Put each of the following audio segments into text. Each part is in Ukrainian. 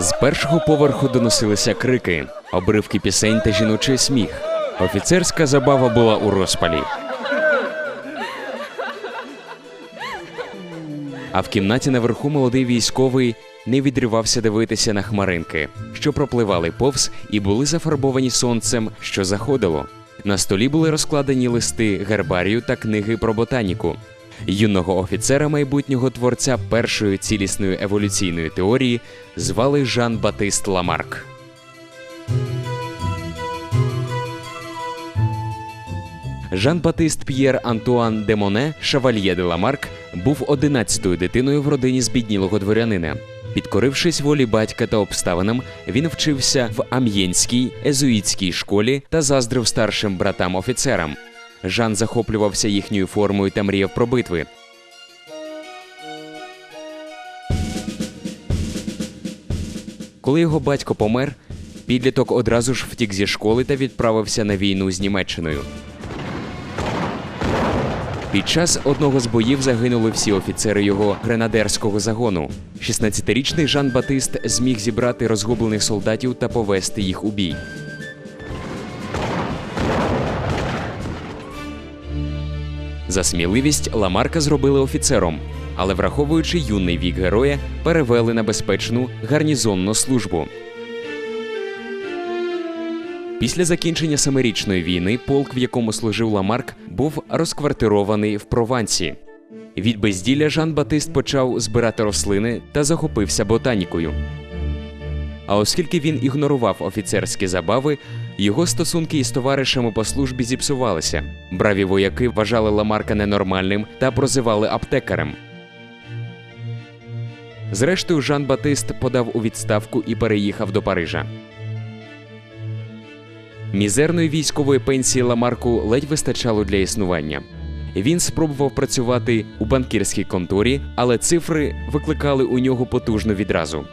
З першого поверху доносилися крики, обривки пісень та жіночий сміх. Офіцерська забава була у розпалі. А в кімнаті наверху молодий військовий не відривався дивитися на хмаринки, що пропливали повз і були зафарбовані сонцем, що заходило. На столі були розкладені листи гербарію та книги про ботаніку. Юного офіцера майбутнього творця першої цілісної еволюційної теорії звали Жан Батист Ламарк. Жан-Батист П'єр Антуан де Моне Шавальє де Ламарк був одинадцятою дитиною в родині збіднілого дворянина. Підкорившись волі батька та обставинам, він вчився в Ам'єнській езуїтській школі та заздрив старшим братам-офіцерам. Жан захоплювався їхньою формою та мріяв про битви. Коли його батько помер, підліток одразу ж втік зі школи та відправився на війну з Німеччиною. Під час одного з боїв загинули всі офіцери його гренадерського загону. 16-річний Жан Батист зміг зібрати розгублених солдатів та повести їх у бій. За сміливість Ламарка зробили офіцером, але враховуючи юний вік героя, перевели на безпечну гарнізонну службу. Після закінчення семирічної війни полк, в якому служив Ламарк, був розквартирований в Провансі. Від безділля Жан Батист почав збирати рослини та захопився ботанікою. А оскільки він ігнорував офіцерські забави, його стосунки із товаришами по службі зіпсувалися. Браві вояки вважали Ламарка ненормальним та прозивали аптекарем. Зрештою, Жан Батист подав у відставку і переїхав до Парижа. Мізерної військової пенсії Ламарку ледь вистачало для існування. Він спробував працювати у банкірській конторі, але цифри викликали у нього потужну відразу.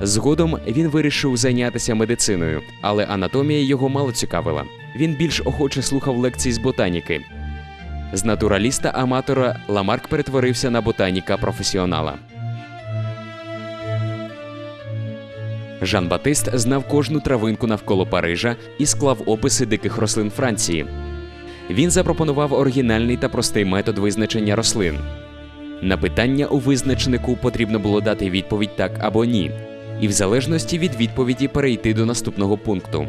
Згодом він вирішив зайнятися медициною, але анатомія його мало цікавила. Він більш охоче слухав лекції з ботаніки. З натураліста-аматора Ламарк перетворився на ботаніка професіонала. Жан Батист знав кожну травинку навколо Парижа і склав описи диких рослин Франції. Він запропонував оригінальний та простий метод визначення рослин. На питання у визначнику потрібно було дати відповідь так або ні, і в залежності від відповіді перейти до наступного пункту.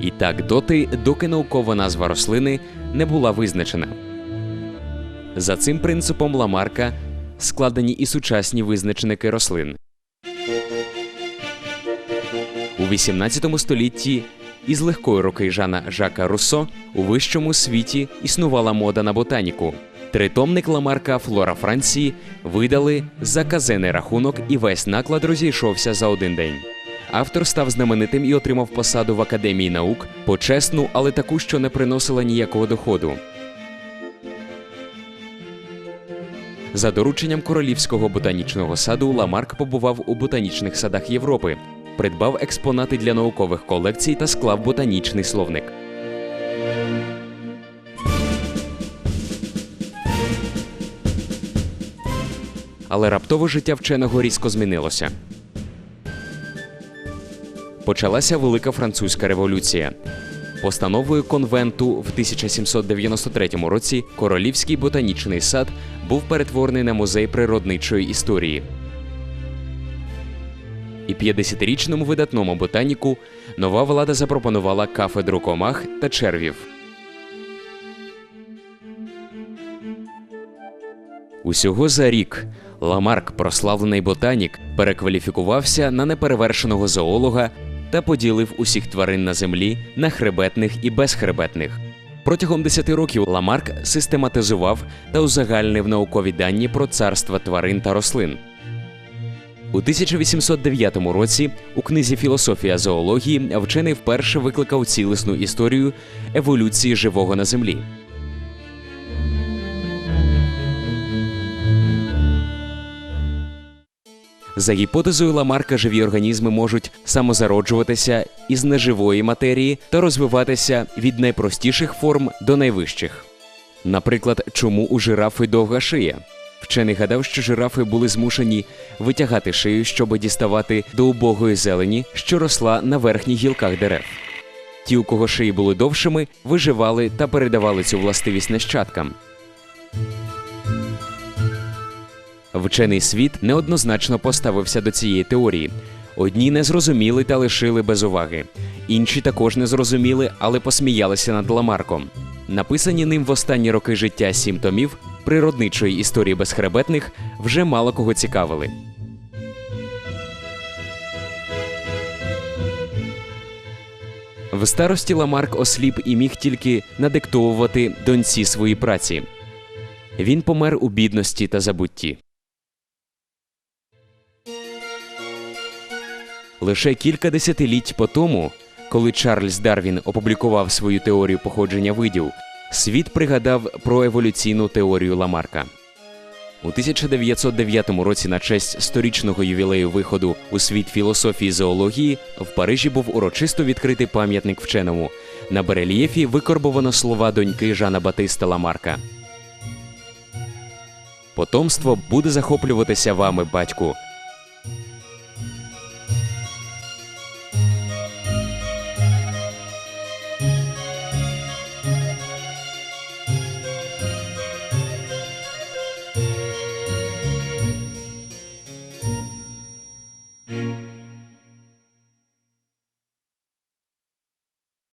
І так доти, доки наукова назва рослини не була визначена. За цим принципом Ламарка складені і сучасні визначники рослин. У 18 столітті із легкої руки Жана Жака Руссо у вищому світі існувала мода на ботаніку. Тритомник Ламарка Флора Франції видали за казенний рахунок, і весь наклад розійшовся за один день. Автор став знаменитим і отримав посаду в Академії наук, почесну, але таку, що не приносила ніякого доходу. За дорученням королівського ботанічного саду Ламарк побував у ботанічних садах Європи, придбав експонати для наукових колекцій та склав ботанічний словник. Але раптово життя вченого різко змінилося. Почалася Велика Французька революція. Постановою конвенту в 1793 році Королівський ботанічний сад був перетворений на музей природничої історії. І 50-річному видатному ботаніку нова влада запропонувала кафедру комах та червів. Усього за рік Ламарк, прославлений ботанік, перекваліфікувався на неперевершеного зоолога та поділив усіх тварин на землі на хребетних і безхребетних. Протягом 10 років Ламарк систематизував та узагальнив наукові дані про царства тварин та рослин. У 1809 році у книзі Філософія зоології вчений вперше викликав цілісну історію еволюції живого на землі. За гіпотезою Ламарка, живі організми можуть самозароджуватися із неживої матерії та розвиватися від найпростіших форм до найвищих. Наприклад, чому у жирафи довга шия? Вчений гадав, що жирафи були змушені витягати шию, щоб діставати до убогої зелені, що росла на верхніх гілках дерев. Ті, у кого шиї були довшими, виживали та передавали цю властивість нащадкам. Вчений світ неоднозначно поставився до цієї теорії. Одні не зрозуміли та лишили без уваги, інші також не зрозуміли, але посміялися над Ламарком. Написані ним в останні роки життя сім томів природничої історії безхребетних вже мало кого цікавили. В старості Ламарк осліп і міг тільки надиктовувати доньці свої праці. Він помер у бідності та забутті. Лише кілька десятиліть по тому, коли Чарльз Дарвін опублікував свою теорію походження видів, світ пригадав про еволюційну теорію Ламарка. У 1909 році на честь сторічного ювілею виходу у світ філософії і зоології в Парижі був урочисто відкритий пам'ятник вченому. На барельєфі викорбовано слова доньки Жана Батиста Ламарка. Потомство буде захоплюватися вами, батьку,